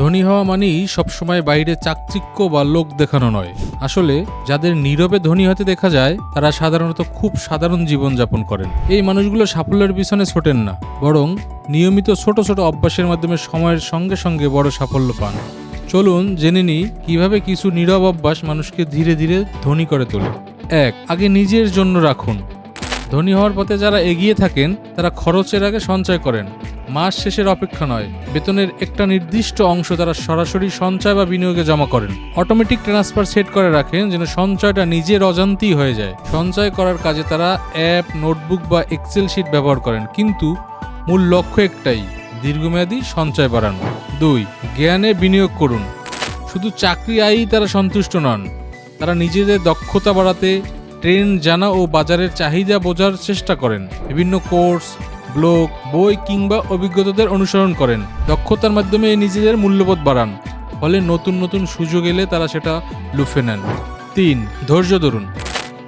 ধনী হওয়া মানেই সবসময় বাইরে চাকচিক্য বা লোক দেখানো নয়। আসলে, যাদের নীরবে ধনী হতে দেখা যায়, তারা সাধারণত খুব সাধারণ জীবন যাপন করেন। এই মানুষগুলো সাফল্যের পিছনে ছোটেন না, বরং নিয়মিত ছোট ছোট অভ্যাসের মাধ্যমে সময়ের সঙ্গে সঙ্গে বড় সাফল্য পান। চলুন জেনে নিই কীভাবে কিছু নীরব অভ্যাস মানুষকে ধীরে ধীরে ধনী করে তোলে। এক, আগে নিজের জন্য রাখুন। ধনী হওয়ার পথে যারা এগিয়ে থাকেন, তারা খরচের আগে সঞ্চয় করেন। মাস শেষের অপেক্ষা নয়, বেতনের একটা নির্দিষ্ট অংশ তারা সরাসরি সঞ্চয় বা বিনিয়োগে জমা করেন। অটোমেটিক ট্রান্সফার সেট করে রাখেন যেন সঞ্চয়টা নিজের অজান্তেই হয়ে যায়। সঞ্চয় করার কাজে তারা অ্যাপ, নোটবুক বা এক্সেল শিট ব্যবহার করেন, কিন্তু মূল লক্ষ্য একটাই, দীর্ঘমেয়াদী সঞ্চয় বাড়ানো। দুই, জ্ঞানে বিনিয়োগ করুন। শুধু চাকরি আয়ই তারা সন্তুষ্ট নন, তারা নিজেদের দক্ষতা বাড়াতে, ট্রেন, জানা ও বাজারের চাহিদা বোঝার চেষ্টা করেন। বিভিন্ন কোর্স ব্লগ, বই কিংবা অভিজ্ঞতাদের অনুসরণ করেন। দক্ষতার মাধ্যমে নিজেদের মূল্যবোধ বাড়ান। ফলে নতুন নতুন সুযোগ এলে তারা সেটা লুফে নেন। তিন, ধৈর্য ধরুন।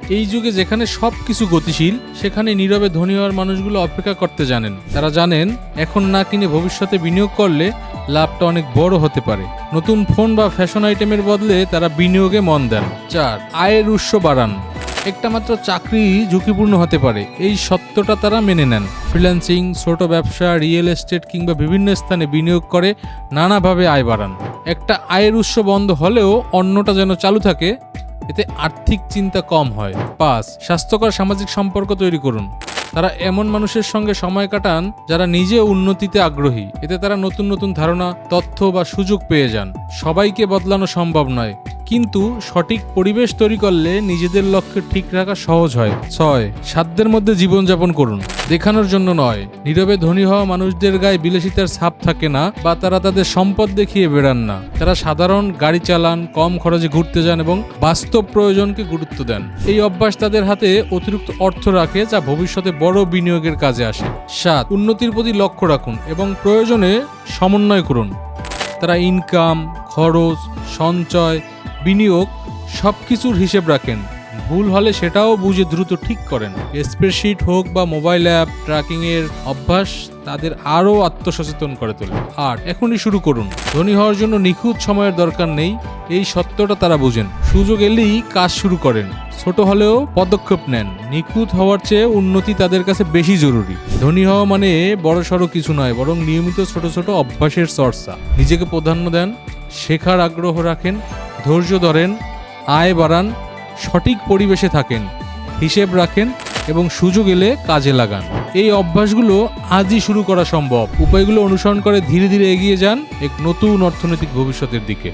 এই যুগে যেখানে সব কিছু গতিশীল, সেখানে নীরবে ধনী হওয়ার মানুষগুলো অপেক্ষা করতে জানেন। তারা জানেন, এখন না কিনে ভবিষ্যতে বিনিয়োগ করলে লাভটা অনেক বড় হতে পারে। নতুন ফোন বা ফ্যাশন আইটেমের বদলে তারা বিনিয়োগে মন দেন। চার, আয়ের উৎস বাড়ান। একটা মাত্র চাকরি ঝুঁকিপূর্ণ হতে পারে। এই সত্যটা তারা মেনে নেন। ফ্রিল্যান্সিং, ছোট ব্যবসা, রিয়েল এস্টেট কিংবা বিভিন্ন স্থানে বিনিয়োগ করে নানাভাবে আয় বাড়ান। একটা আয়ের উৎস বন্ধ হলেও অন্যটা যেন চালু থাকে, এতে আর্থিক চিন্তা কম হয়। পাঁচ, স্বাস্থ্যকর সামাজিক সম্পর্ক তৈরি করুন। তারা এমন মানুষের সঙ্গে সময় কাটান, যারা নিজে উন্নতিতে আগ্রহী। এতে তারা নতুন নতুন ধারণা, তথ্য বা সুযোগ পেয়ে যান। সবাইকে বদলানো সম্ভব নয়। কিন্তু সঠিক পরিবেশ তৈরি করলে নিজেদের লক্ষ্য ঠিক রাখা সহজ হয়। ছয়, সাধ্যের মধ্যে জীবনযাপন করুন। দেখানোর জন্য নয়, নীরবে ধনী হওয়া মানুষদের গায়ে বিলাসিতার ছাপ থাকে না বা তারা তাদের সম্পদ দেখিয়ে বেড়ান না। তারা সাধারণ গাড়ি চালান, কম খরচে ঘুরতে যান এবং বাস্তব প্রয়োজনকে গুরুত্ব দেন। এই অভ্যাস তাদের হাতে অতিরিক্ত অর্থ রাখে যা ভবিষ্যতে বড় বিনিয়োগের কাজে আসে। সাত, উন্নতির প্রতি লক্ষ্য রাখুন এবং প্রয়োজনে সমন্বয় করুন। তারা ইনকাম খরচ, সঞ্চয় বিনিয়োগ সব কিছুর হিসেব রাখেন। ভুল হলে সেটাও বুঝে দ্রুত ঠিক করেন। স্প্রেডশিট হোক বা মোবাইল অ্যাপ ট্র্যাকিং এর অভ্যাস তাদের আরও আত্মসচেতন করে তোলে। আর এখনই শুরু করুন। ধনী হওয়ার জন্য নিখুঁত সময়ের দরকার নেই, এই সত্যটা তারা বুঝেন। সুযোগ এলেই কাজ শুরু করেন। ছোট হলেও পদক্ষেপ নেন। নিখুঁত হওয়ার চেয়ে উন্নতি তাদের কাছে বেশি জরুরি। ধনী হওয়া মানে বড় সড়ো কিছু নয়, বরং নিয়মিত ছোট ছোট অভ্যাসের চর্চা। নিজেকে প্রাধান্য দেন, শেখার আগ্রহ রাখেন ধৈর্য ধরেন, আয় বাড়ান, সঠিক পরিবেশে থাকেন, হিসেব রাখেন এবং সুযোগ এলে কাজে লাগান। এই অভ্যাসগুলো আজই শুরু করা সম্ভব। উপায়গুলো অনুসরণ করে ধীরে ধীরে এগিয়ে যান এক নতুন অর্থনৈতিক ভবিষ্যতের দিকে।